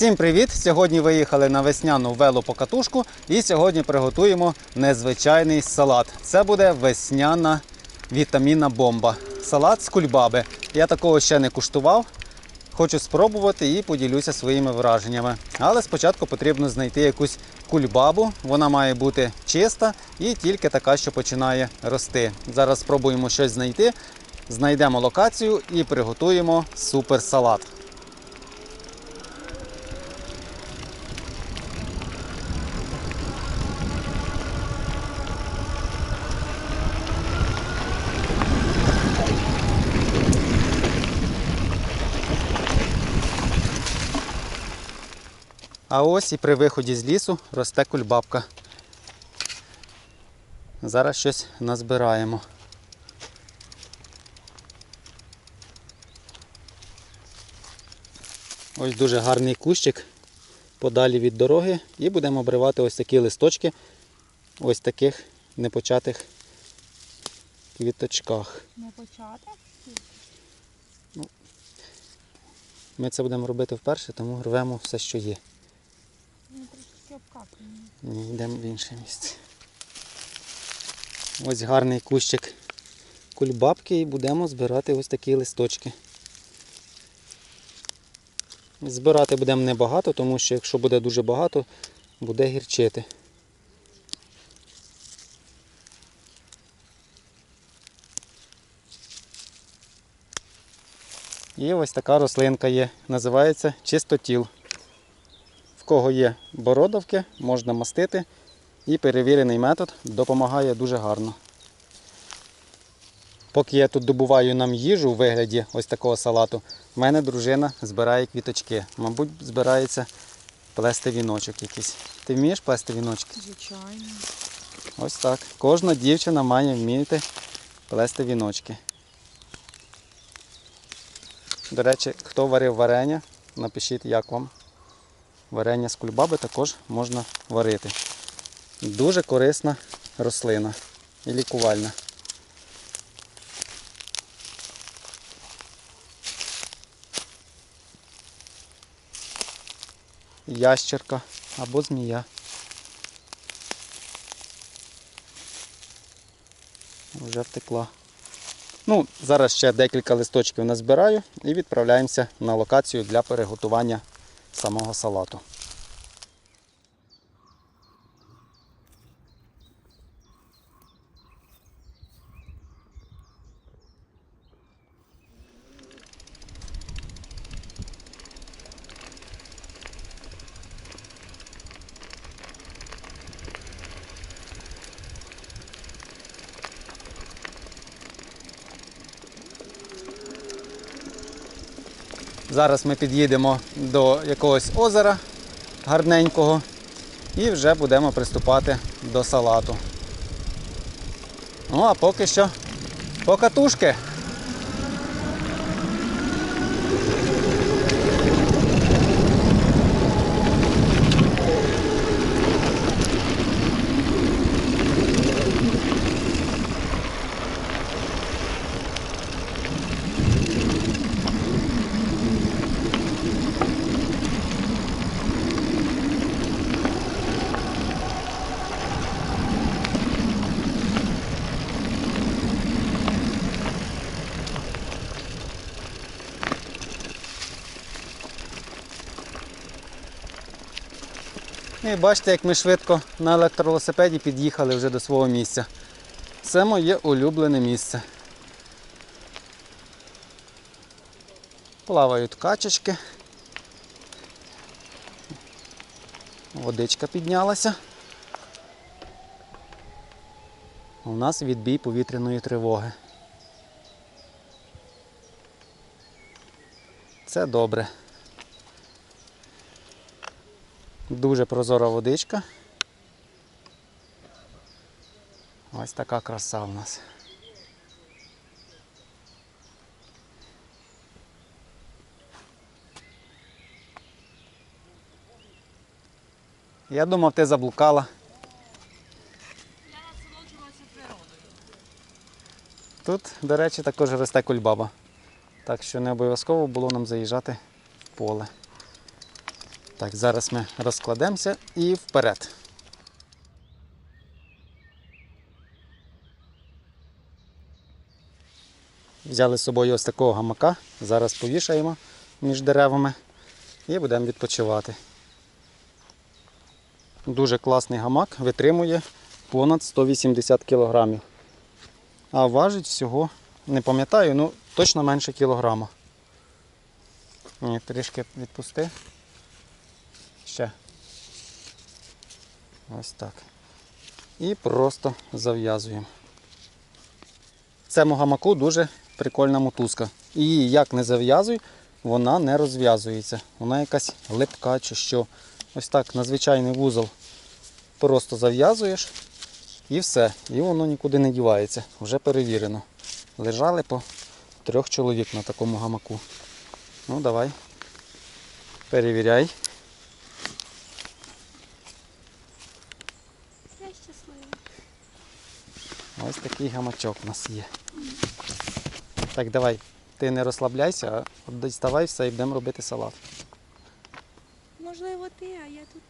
Всім привіт! Сьогодні виїхали на весняну велопокатушку і сьогодні приготуємо незвичайний салат. Це буде весняна вітамінна бомба. Салат з кульбаби. Я такого ще не куштував. Хочу спробувати і поділюся своїми враженнями. Але спочатку потрібно знайти якусь кульбабу. Вона має бути чиста і тільки така, що починає рости. Зараз спробуємо щось знайти, знайдемо локацію і приготуємо супер А ось і при виході з лісу росте кульбабка. Зараз щось назбираємо. Ось дуже гарний кущик подалі від дороги і будемо обривати ось такі листочки, ось таких непочатих квіточках. Не почати? Ми це будемо робити вперше, тому рвемо все, що є. Ні, йдемо в інше місце. Ось гарний кущик кульбабки і будемо збирати ось такі листочки. Збирати будемо небагато, тому що якщо буде дуже багато, буде гірчити. І ось така рослинка є. Називається чистотіл. Кого є бородавки, можна мастити. І перевірений метод допомагає дуже гарно. Поки я тут добуваю нам їжу у вигляді ось такого салату, в мене дружина збирає квіточки. Мабуть, збирається плести віночок якийсь. Ти вмієш плести віночки? Звичайно. Ось так. Кожна дівчина має вміти плести віночки. До речі, хто варив варення, напишіть, як вам. Варення з кульбаби також можна варити. Дуже корисна рослина і лікувальна. Ящерка або змія. Вже втекла. Ну, зараз ще декілька листочків назбираю і відправляємося на локацію для приготування самого салату. Зараз ми під'їдемо до якогось озера гарненького і вже будемо приступати до салату. Ну а поки що покатушки. І бачите, як ми швидко на електровелосипеді під'їхали вже до свого місця. Це моє улюблене місце. Плавають качечки. Водичка піднялася. У нас відбій повітряної тривоги. Це добре. Дуже прозора водичка. Ось така краса у нас. Я думав, ти заблукала. Я насолоджувалася природою. Тут, до речі, також росте кульбаба. Так що не обов'язково було нам заїжджати в поле. Так, зараз ми розкладемося і вперед. Взяли з собою ось такого гамака. Зараз повішаємо між деревами і будемо відпочивати. Дуже класний гамак, витримує понад 180 кг. А важить всього, не пам'ятаю, ну точно менше кілограма. Ні, трішки відпусти. Ще. Ось так. І просто зав'язуємо. Цьому гамаку дуже прикольна мотузка. І її як не зав'язуй, вона не розв'язується. Вона якась липка чи що. Ось так на звичайний вузол просто зав'язуєш і все. І воно нікуди не дівається. Вже перевірено. Лежали по трьох чоловік на такому гамаку. Ну, давай. Перевіряй. Я щаслива. Ось такий гамачок у нас є. Так, давай. Ти не розслабляйся, а доставай все і будемо робити салат. Можливо, ти, а я тут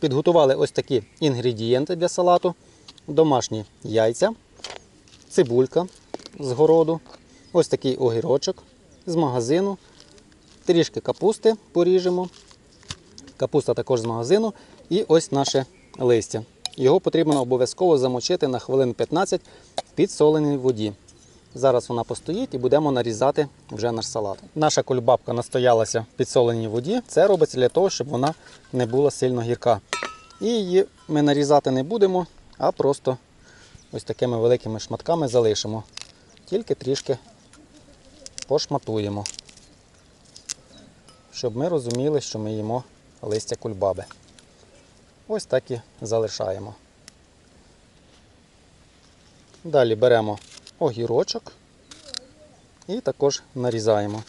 Підготували ось такі інгредієнти для салату: домашні яйця, цибулька з городу, ось такий огірочок з магазину, трішки капусти поріжемо. Капуста також з магазину. І ось наше листя. Його потрібно обов'язково замочити на хвилин 15 в підсоленій воді. Зараз вона постоїть і будемо нарізати вже наш салат. Наша кульбабка настоялася в підсоленій воді. Це робиться для того, щоб вона не була сильно гірка. І її ми нарізати не будемо, а просто ось такими великими шматками залишимо. Тільки трішки пошматуємо, щоб ми розуміли, що ми їмо листя кульбаби. Ось так і залишаємо. Далі беремо огірочок і також нарізаємо.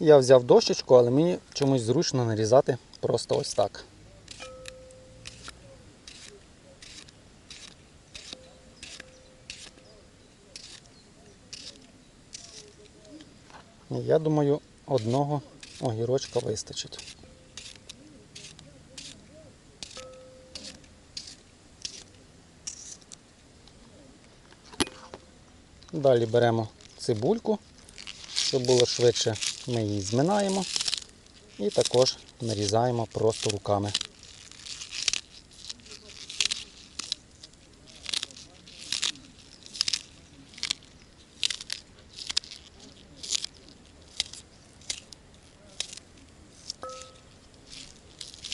Я взяв дощечку, але мені чомусь зручно нарізати просто ось так. Я думаю, одного огірочка вистачить. Далі беремо цибульку, щоб було швидше, ми її зминаємо і також нарізаємо просто руками.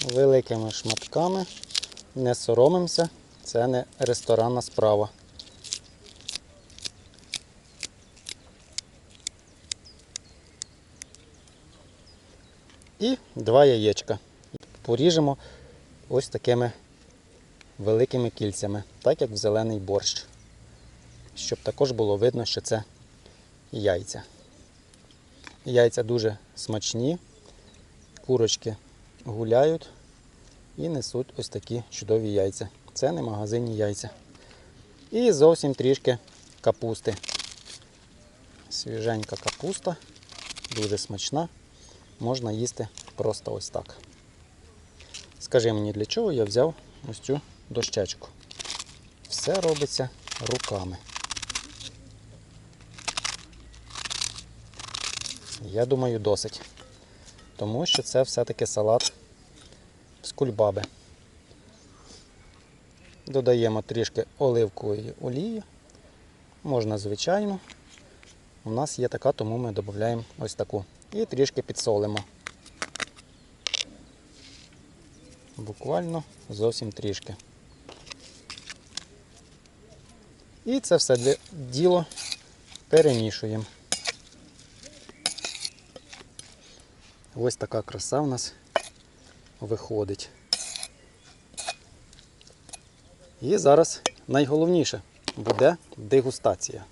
Великими шматками, не соромимося, це не ресторанна справа. І два яєчка. Поріжемо ось такими великими кільцями, так як в зелений борщ. Щоб також було видно, що це яйця. Яйця дуже смачні, курочки гуляють і несуть ось такі чудові яйця. Це не магазинні яйця. І зовсім трішки капусти. Свіженька капуста, дуже смачна можна їсти просто ось так. Скажи мені, для чого я взяв ось цю дощечку. Все робиться руками. Я думаю, досить. Тому що це все-таки салат з кульбаби. Додаємо трішки оливкової олії. Можна звичайно. У нас є така, тому ми додаємо ось таку. І трішки підсолимо. Буквально зовсім трішки. І це все діло перемішуємо. Ось така краса в нас виходить. І зараз найголовніше буде дегустація.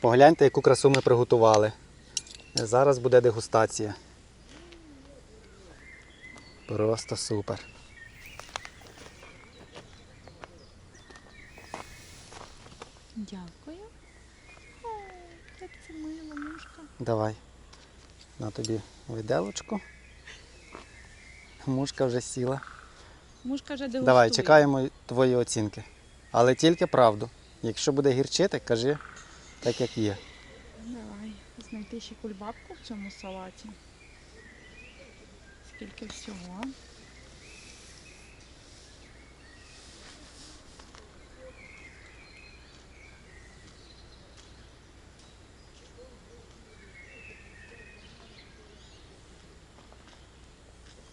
Погляньте, яку красу ми приготували. Зараз буде дегустація. Просто супер. Дякую. О, як це мило, мушка. Давай. На тобі виделочку. Мушка вже сіла. Мушка вже дегустує. Давай, чекаємо твої оцінки. Але тільки правду. Якщо буде гірчити, кажи так, як є. Давай знайти ще кульбабку в цьому салаті. Скільки всього.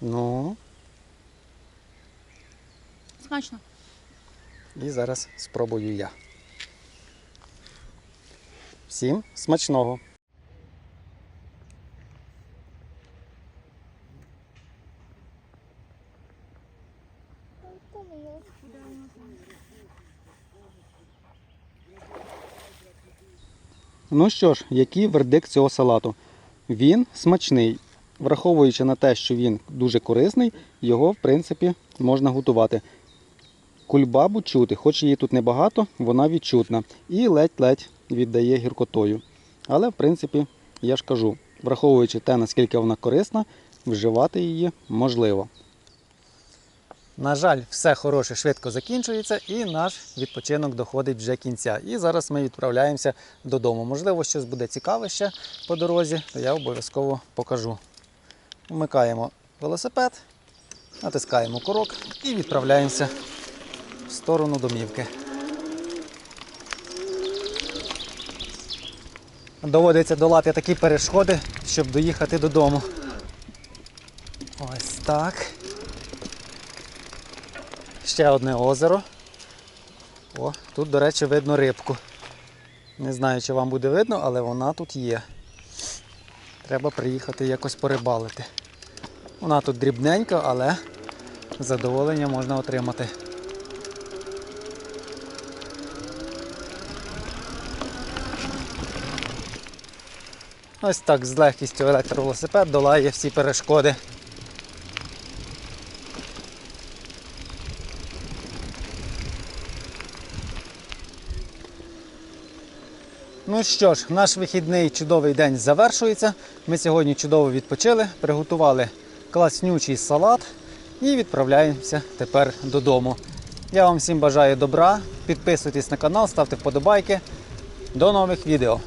Ну, Смачно. і зараз спробую я. Всім смачного! Ну що ж, який вердикт цього салату? Він смачний. Враховуючи на те, що він дуже корисний, його в принципі можна готувати. Кульбабу чути, хоч її тут небагато, вона відчутна і ледь-ледь віддає гіркотою. Але в принципі, я ж кажу, враховуючи те, наскільки вона корисна, вживати її можливо. На жаль, все хороше швидко закінчується, і наш відпочинок доходить вже кінця. І зараз ми відправляємося додому. Можливо, щось буде цікаве ще по дорозі, то я обов'язково покажу. Вмикаємо велосипед, натискаємо курок і відправляємося в сторону домівки. Доводиться долати такі перешкоди, щоб доїхати додому. Ось так. Ще одне озеро. О, тут, до речі, видно рибку. Не знаю, чи вам буде видно, але вона тут є. Треба приїхати якось порибалити. Вона тут дрібненька, але задоволення можна отримати. Ось так з легкістю електровелосипед долає всі перешкоди. Ну що ж, наш вихідний чудовий день завершується. Ми сьогодні чудово відпочили, приготували класнючий салат і відправляємося тепер додому. Я вам всім бажаю добра. Підписуйтесь на канал, ставте вподобайки. До нових відео.